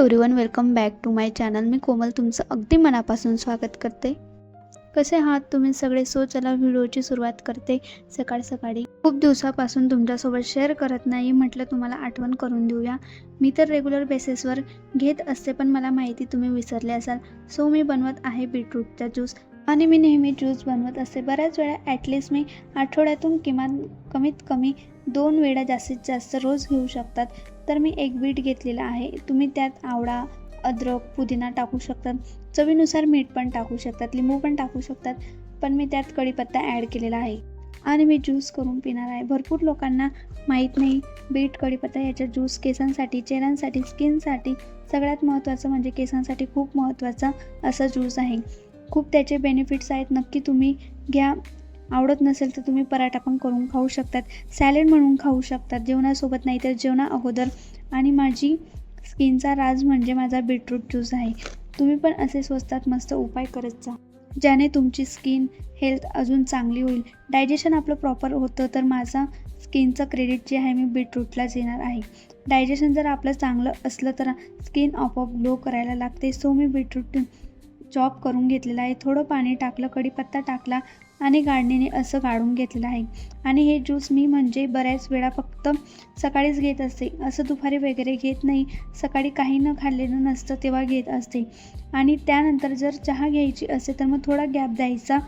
Hi everyone welcome back to my channel मी कोमल तुमचं अगदी मनापासून स्वागत करते. कसे आहात तुम्ही सगळे? सो चला व्हिडिओची सुरुवात करते. सकाळ सकाळी खूप दिवसापासून तुमच्यासोबत शेअर करत नाही म्हटलं तुम्हाला आठवण करून देऊया. मी तर रेग्युलर बेसिसवर घेत असते पण मला माहिती तुम्ही विसरले असाल. सो मी बनवत आहे बीटरूटचा ज्यूस आणि मी नेहमी ज्यूस बनवत असते. बऱ्याच वेळा ॲटलिस्ट मी आठवड्यातून किमान कमीत कमी दोन वेळा जास्तीत जास्त रोज घेऊ शकतात. तर मी एक बीट घेतलेला आहे. तुम्ही त्यात आवळा अद्रक पुदिना टाकू शकतात. चवीनुसार मीठ पण टाकू शकतात. लिंबू पण टाकू शकतात. पण मी त्यात कढीपत्ता ॲड केलेला आहे. आणि मी ज्यूस करून पिणार आहे. भरपूर लोकांना माहीत नाही बीट कढीपत्ता याचा ज्यूस केसांसाठी चेहऱ्यांसाठी स्किनसाठी सगळ्यात महत्त्वाचं म्हणजे केसांसाठी खूप महत्त्वाचा असा ज्यूस आहे. खूप त्याचे बेनिफिट्स आहेत. नक्की तुम्ही घ्या. आवडत नसेल तर तुम्ही पराठा पण करून खाऊ शकतात. सॅलेड म्हणून खाऊ शकतात. जेवणासोबत नाही तर जेवणा अगोदर. आणि माझी स्किनचा राज म्हणजे माझा बीटरूट ज्यूस आहे. तुम्ही पण असे स्वस्तात मस्त उपाय करत जा. ज्याने तुमची स्किन हेल्थ अजून चांगली होईल. डायजेशन आपलं प्रॉपर होतं तर माझा स्किनचं क्रेडिट जे आहे मी बीटरूटलाच येणार आहे. डायजेशन जर आपलं चांगलं असलं तर स्किन आपोआप ग्लो करायला लागते. सो मी बीटरूट चॉप करून घेतलेला आहे. थोडं पाणी टाकलं कढीपत्ता टाकला आणि गाडणीने असं गाळून घेतलेलं आहे. आणि हे ज्यूस मी म्हणजे बऱ्याच वेळा फक्त सकाळीच घेत असते. असं दुपारी वगैरे घेत नाही. सकाळी काही न खाल्लेलं नसतं तेव्हा घेत असते. आणि त्यानंतर जर चहा घ्यायची असेल तर मग थोडा गॅप द्यायचा.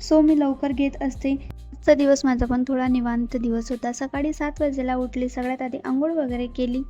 सो मी लवकर घेत असते. आजचा दिवस माझा पण थोडा निवांत दिवस होता. सकाळी सात वाजेला उठली. सगळ्यात आधी आंघोळ वगैरे केली.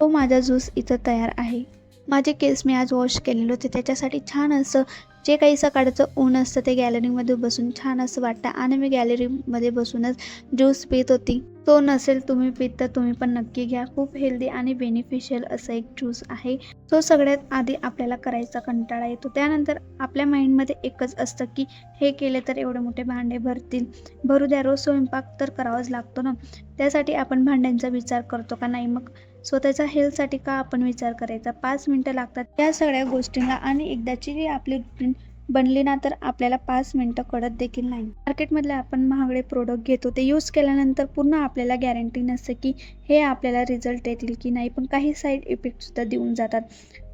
तो माझा ज्यूस इथं तयार आहे. माझे केस मी आज वॉश केलेले होते. त्याच्यासाठी छान असं जे काही सकाळचं ऊन असतं ते गॅलरीमध्ये बसून छान असं वाटतं. आणि मी गॅलरीमध्ये बसूनच ज्यूस पित होती. तो नसेल तुम्ही पित तर तुम्ही पण नक्की घ्या. खूप हेल्दी आणि बेनिफिशियल असं एक ज्यूस आहे. तो सगळ्यात आधी आपल्याला करायचा कंटाळा येतो. त्यानंतर आपल्या माइंडमध्ये एकच असतं की हे केले तर एवढे मोठे भांडे भरतील. भरू द्या रोज स्वयंपाक तर करावाच लागतो ना. त्यासाठी आपण भांड्यांचा विचार करतो का नाही? मग स्वतःच्या हेल्थसाठी का आपण विचार करायचा? पाच मिनटं लागतात. या सगळ्या गोष्टींना आणि एकदाची आपली रुटीन बनली ना तर आपल्याला पाच मिनटं कळत देखील नाही. मार्केटमधले आपण महागडे प्रोडक्ट घेतो ते यूज केल्यानंतर पूर्ण आपल्याला गॅरंटी नसते की हे आपल्याला रिझल्ट येतील की नाही. पण काही साईड इफेक्टसुद्धा देऊन जातात.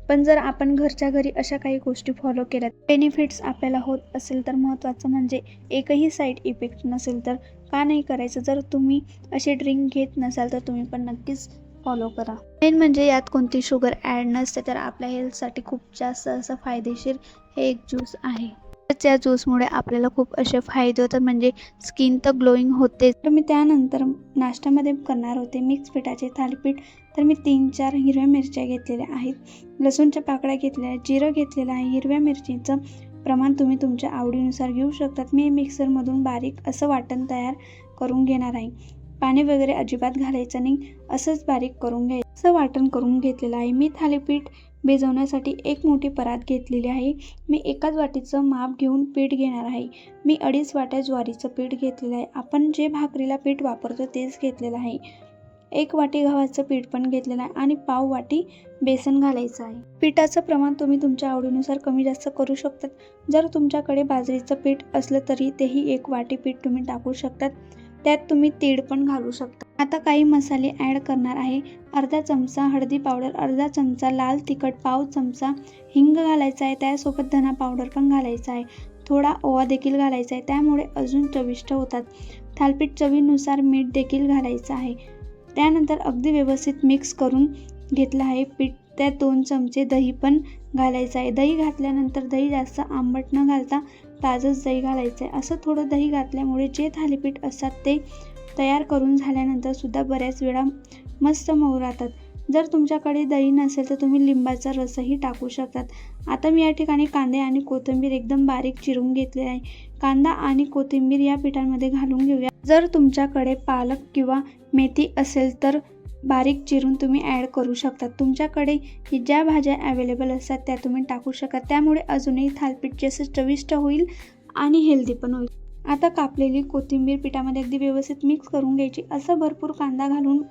पण जर आपण घरच्या घरी अशा काही गोष्टी फॉलो केल्या बेनिफिट्स आपल्याला होत असेल तर महत्त्वाचं म्हणजे एकही साईड इफेक्ट नसेल तर का नाही करायचं? जर तुम्ही असे ड्रिंक घेत नसाल तर तुम्ही पण नक्कीच फॉलो करा. मेन म्हणजे यात कोणती शुगर ॲड नसते तर आपल्या हेल्थसाठी खूप जास्त असं फायदेशीर हे एक ज्यूस आहे. त्या ज्यूसमुळे आपल्याला खूप असे फायदे होतात म्हणजे स्किन तर ग्लोईंग होते तर मी त्यानंतर नाश्त्यामध्ये करणार होते मिक्स पिठाचे थालीपीठ. तर मी तीन चार हिरव्या मिरच्या घेतलेल्या आहेत. लसूणच्या पाकळ्या घेतलेल्या आहेत. जिरं घेतलेलं आहे. हिरव्या मिरचीचं प्रमाण तुम्ही तुमच्या आवडीनुसार घेऊ शकतात. मी मिक्सरमधून बारीक असं वाटण तयार करून घेणार आहे. पाणी वगैरे अजिबात घालायचं नाही असंच बारीक करून घ्यायचं. असं वाटण करून घेतलेलं आहे. मी थालीपीठ भिजवण्यासाठी एक मोठी परात घेतलेली आहे. मी एकाच वाटीचं माप घेऊन पीठ घेणार आहे. मी अडीच वाट्या ज्वारीचं पीठ घेतलेलं आहे. आपण जे भाकरीला पीठ वापरतो तेच घेतलेलं आहे. एक वाटी गव्हाचं पीठ पण घेतलेलं आहे आणि पाव वाटी बेसन घालायचं आहे. पिठाचं प्रमाण तुम्ही तुमच्या आवडीनुसार कमी जास्त करू शकतात. जर तुमच्याकडे बाजरीचं पीठ असलं तरी तेही एक वाटी पीठ तुम्ही टाकू शकतात. त्यात तुम्ही तीळ पण घालू शकता. आता काही मसाले ॲड करणार आहे. अर्धा चमचा हळदी पावडर अर्धा चमचा लाल तिखट पाव चमचा हिंग घालायचा आहे. त्यासोबत धना पावडर पण घालायचा आहे. थोडा ओवा देखील घालायचा आहे. त्यामुळे अजून चविष्ट होतात. थालपीठ चवीनुसार मीठ देखील घालायचं आहे. त्यानंतर अगदी व्यवस्थित मिक्स करून घेतलं आहे पीठ. त्यात दोन चमचे दही पण घालायचं आहे. दही घातल्यानंतर दही जास्त आंबट न घालता ताजंच दही घालायचं आहे असं थोडं दही घातल्यामुळे जे थालीपीठ असतात ते तयार करून झाल्यानंतर सुद्धा बऱ्याच वेळा मस्त मऊ राहतात. जर तुमच्याकडे दही नसेल तर तुम्ही लिंबाचा रसही टाकू शकतात. आता मी या ठिकाणी कांदे आणि कोथिंबीर एकदम बारीक चिरून घेतले आहे. कांदा आणि कोथिंबीर या पिठांमध्ये घालून घेऊया. जर तुमच्याकडे पालक किंवा मेथी असेल तर बारीक चिरून तुम्ही ॲड करू शकता. तुमच्याकडे ही ज्या भाज्या अवेलेबल असतात त्या तुम्ही टाकू शकता. त्यामुळे अजूनही थालपीठ जसं चविष्ट होईल आणि हेल्दी पण होईल. आता कापलेली कोथिंबीर पिठामध्ये अगदी व्यवस्थित मिक्स करून घ्यायची. असं भरपूर कांदा घालून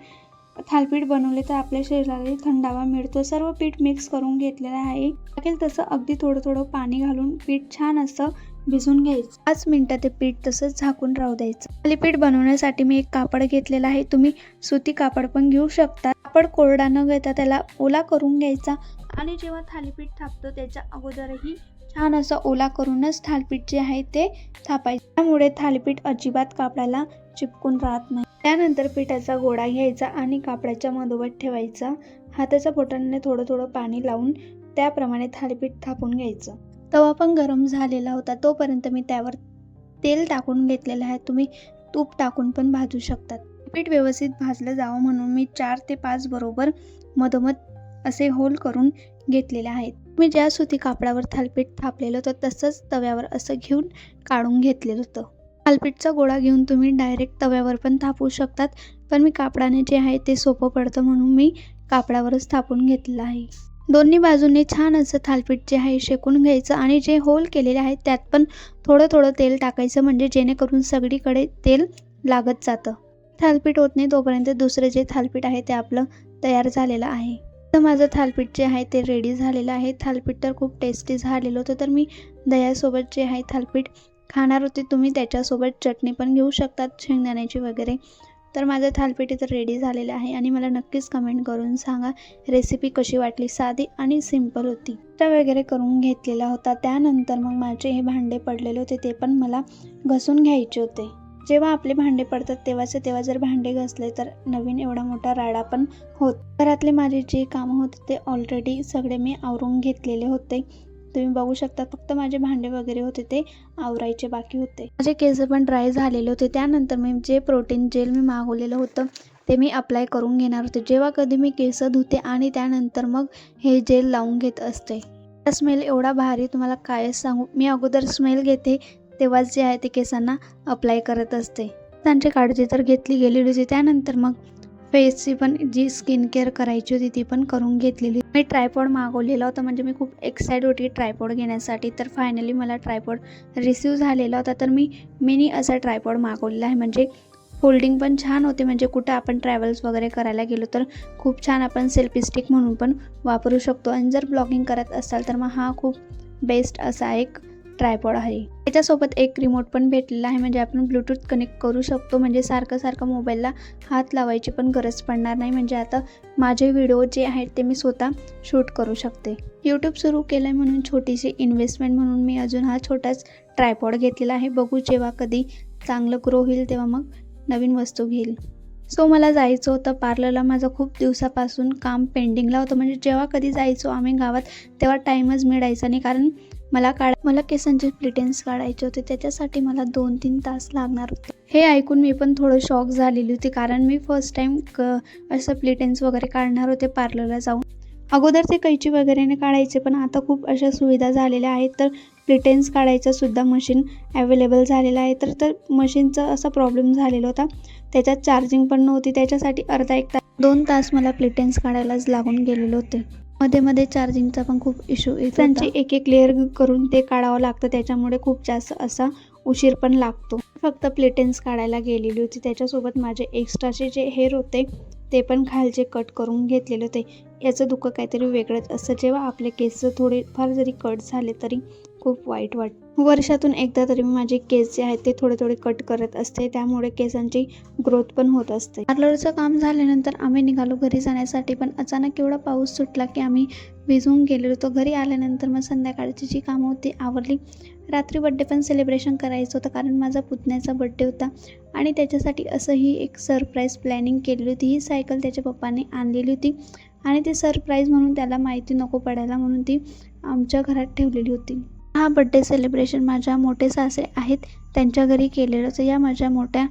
थालपीठ बनवले तर आपल्या शरीराला थंडावा मिळतो. सर्व पीठ मिक्स करून घेतलेलं आहे. लागेल तसं अगदी थोडं थोडं पाणी घालून पीठ छान असं भिजून घ्यायचं. पाच मिनटं ते पीठ तसंच झाकून राहू द्यायचं. थालीपीठ बनवण्यासाठी मी एक कापड घेतलेला आहे. तुम्ही सुती कापड पण घेऊ शकता. कापड कोरडा न घेता त्याला ओला करून घ्यायचा. आणि जेव्हा थालीपीठ थापतो त्याच्या अगोदरही छान असं ओला करूनच थालीपीठ जे आहे ते थापायचं. त्यामुळे थालीपीठ अजिबात कापडाला चिपकून राहत नाही. त्यानंतर पिठाचा गोळा घ्यायचा आणि कापडाच्या मधोमध ठेवायचा. हाताच्या बोटाने थोडं थोडं पाणी लावून त्याप्रमाणे थालीपीठ थापून घ्यायचं. तवा पण गरम झालेला होता. तोपर्यंत मी त्यावर तेल टाकून घेतलेलं आहे. तुम्ही तूप टाकून पण भाजू शकतात. पीठ व्यवस्थित भाजलं जावं म्हणून मी चार ते पाच बरोबर मधोमध असे होल करून घेतलेले आहेत. मी ज्या सुती कापडावर थालपीठ थापलेलं होतं तसंच तव्यावर असं घेऊन काढून घेतलेलं होतं. थालपीठचा गोळा घेऊन तुम्ही डायरेक्ट तव्यावर पण थापू शकतात पण मी कापडाने जे आहे ते सोपं पडतं म्हणून मी कापडावरच थापून घेतलेलं आहे. दोन्ही बाजूंनी छान असं थालपीठ जे आहे शेकून घ्यायचं आणि जे होल केलेले आहेत त्यात पण थोडं थोडं तेल टाकायचं म्हणजे जेणेकरून सगळीकडे तेल लागत जातं. थालपीठ होत नाही तोपर्यंत दुसरं जे थालपीठ आहे ते आपलं तयार झालेलं आहे. तर माझं थालपीठ जे आहे ते रेडी झालेलं आहे. थालपीठ तर खूप टेस्टी झालेलं होतं तर मी दह्यासोबत जे आहे थालपीठ खाणार होते. तुम्ही त्याच्यासोबत चटणी पण घेऊ शकतात शेंगदाण्याची वगैरे. तर माझं थालपीठ तर रेडी झालेलं आहे आणि मला नक्कीच कमेंट करून सांगा रेसिपी कशी वाटली? साधी आणि सिंपल होती. तर वगैरे करून घेतलेला होता त्यानंतर मग माझे हे भांडे पडलेले होते ते पण मला घसून घ्यायचे होते. जेव्हा आपले भांडे पडतात तेव्हाचे तेव्हा जर भांडे घसले तर नवीन एवढा मोठा राडा पण होत. घरातले माझे जे कामं होते ते ऑलरेडी सगळे मी आवरून घेतलेले होते. तुम्ही बघू शकता फक्त माझे भांडे वगैरे होते ते आवरायचे बाकी होते. माझे केस पण ड्राय झालेले होते. त्यानंतर मी जे प्रोटीन जेल मी मागवलेलं होतं ते मी अप्लाय करून घेणार होते. जेव्हा कधी मी केस धुते आणि त्यानंतर मग हे जेल लावून घेत असते. स्मेल एवढा भारी तुम्हाला काय सांगू. मी अगोदर स्मेल घेते तेव्हाच जे आहे ते केसांना अप्लाय करत असते. त्यांची काळजी तर घेतली गेलेली होती त्यानंतर मग फेसची पण जी स्किन केअर करायची होती ती पण करून घेतलेली. मी ट्रायपॉड मागवलेला होता म्हणजे मी खूप एक्साईट होती ट्रायपॉड घेण्यासाठी. तर फायनली मला ट्रायपॉड रिसीव झालेला होता. तर मी मिनी असा ट्रायपॉड मागवलेला आहे. म्हणजे फोल्डिंग पण छान होते. म्हणजे कुठं आपण ट्रॅव्हल्स वगैरे करायला गेलो तर खूप छान आपण सेल्फी स्टिक म्हणून पण वापरू शकतो. आणि जर ब्लॉगिंग करत असाल तर मग हा खूप बेस्ट असा एक ट्रायपॉड आहे. त्याच्यासोबत एक रिमोट पण भेटलेला आहे. म्हणजे आपण ब्लूटूथ कनेक्ट करू शकतो. म्हणजे सारखं सारखं मोबाईलला हात लावायची पण गरज पडणार नाही. म्हणजे आता माझे व्हिडिओ जे आहेत ते मी स्वतः शूट करू शकते. यूट्यूब सुरू केलं आहे म्हणून छोटीशी इन्व्हेस्टमेंट म्हणून मी अजून हा छोटाच ट्रायपॉड घेतलेला आहे. बघू जेव्हा कधी चांगलं ग्रो होईल तेव्हा मग नवीन वस्तू घेईल. सो मला जायचं होतं पार्लरला माझं खूप दिवसापासून काम पेंडिंगला होतं. म्हणजे जेव्हा कधी जायचो आम्ही गावात तेव्हा टाईमच मिळायचा नाही. कारण मला काढ मला केसांचे प्लिटेन्स काढायचे होते त्याच्यासाठी मला दोन तीन तास लागणार होते. हे ऐकून मी पण थोडं शॉक झालेली होती कारण मी फर्स्ट टाईम क असं प्लिटेन्स वगैरे काढणार होते पार्लरला जाऊन. अगोदर ते कैची वगैरेने काढायचे पण आता खूप अशा सुविधा झालेल्या आहेत तर प्लिटेन्स काढायचं सुद्धा मशीन अवेलेबल झालेलं आहे तर तर मशीनचा असा प्रॉब्लेम झालेला होता. त्याच्यात चार्जिंग पण नव्हती त्याच्यासाठी अर्धा एक तास दोन तास मला प्लिटेन्स काढायलाच लागून गेलेले होते. मध्ये मध्ये चार्जिंगचा पण खूप इश्यू येतो त्यांची एक एक लेअर करून ते काढावं लागतं. त्याच्यामुळे खूप जास्त असा उशीर पण लागतो. फक्त प्लेटेन्स काढायला गेलेली होती. त्याच्यासोबत माझे एक्स्ट्राचे जे हेअर होते ते पण खालचे कट करून घेतलेले होते. याचं दुःख काहीतरी वेगळंच असतं. जेव्हा आपले केस थोडे फार जरी कट झाले तरी खूप वाईट वाटतं वर्षातून एकदा तरी मी माझे केस जे आहेत ते थोडे थोडे कट करत असते. त्यामुळे केसांची ग्रोथ पण होत असते. पार्लरचं काम झाल्यानंतर आम्ही निघालो घरी जाण्यासाठी पण अचानक एवढा पाऊस सुटला की आम्ही भिजून गेलेलो. होतो घरी आल्यानंतर मग संध्याकाळची जी कामं होती आवरली. रात्री बड्डे पण सेलिब्रेशन करायचं होतं कारण माझा पुतण्याचा बड्डे होता. आणि त्याच्यासाठी असंही एक सरप्राईज प्लॅनिंग केलेली होती. ही सायकल त्याच्या पप्पाने आणलेली होती. आणि ती सरप्राईज म्हणून त्याला माहिती नको पडायला म्हणून ती आमच्या घरात ठेवलेली होती. हा बड्डे सेलिब्रेशन माझ्या मोठे सासरे आहेत त्यांच्या घरी केलेलं होतं या माझ्या मोठ्या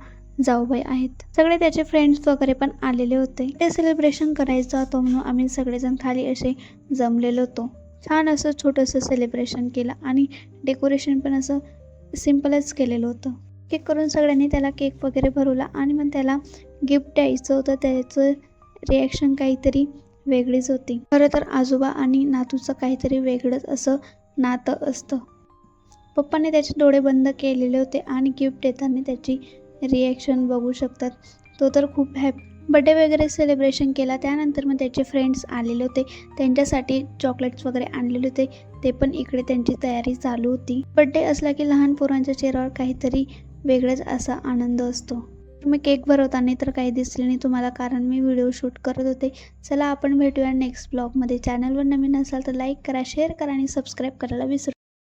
जाऊबाई आहेत. सगळे त्याचे फ्रेंड्स वगैरे पण आलेले होते. ते सेलिब्रेशन करायचं होतं म्हणून आम्ही सगळेजण खाली असे जमलेलो होतो. छान असं छोटंसं सेलिब्रेशन केलं आणि डेकोरेशन पण असं सिम्पलच केलेलं होतं. केक करून सगळ्यांनी त्याला केक वगैरे भरवला आणि मग त्याला गिफ्ट द्यायचं होतं. त्याचं रिॲक्शन काहीतरी वेगळीच होती. खरं तर आजोबा आणि नातूचं काहीतरी वेगळंच असं नातं असतं. पप्पाने त्याचे डोळे बंद केलेले होते आणि गिफ्ट देताना त्याची रिॲक्शन बघू शकतात. तो तर खूप हॅपी बड्डे वगैरे सेलिब्रेशन केला. त्यानंतर मग त्याचे फ्रेंड्स आलेले होते. त्यांच्यासाठी चॉकलेट्स वगैरे आणलेले होते. ते पण इकडे त्यांची तयारी चालू होती. बड्डे असला की लहान पोरांच्या चेहऱ्यावर काहीतरी वेगळाच असा आनंद असतो. मी केक भरवताना तर काही दिसले नाही तुम्हाला कारण मी व्हिडिओ शूट करत होते. चला आपण भेटूया नेक्स्ट ब्लॉगमध्ये चॅनलवर नवीन असाल तर लाईक करा शेअर करा आणि सबस्क्राईब करायला विसरू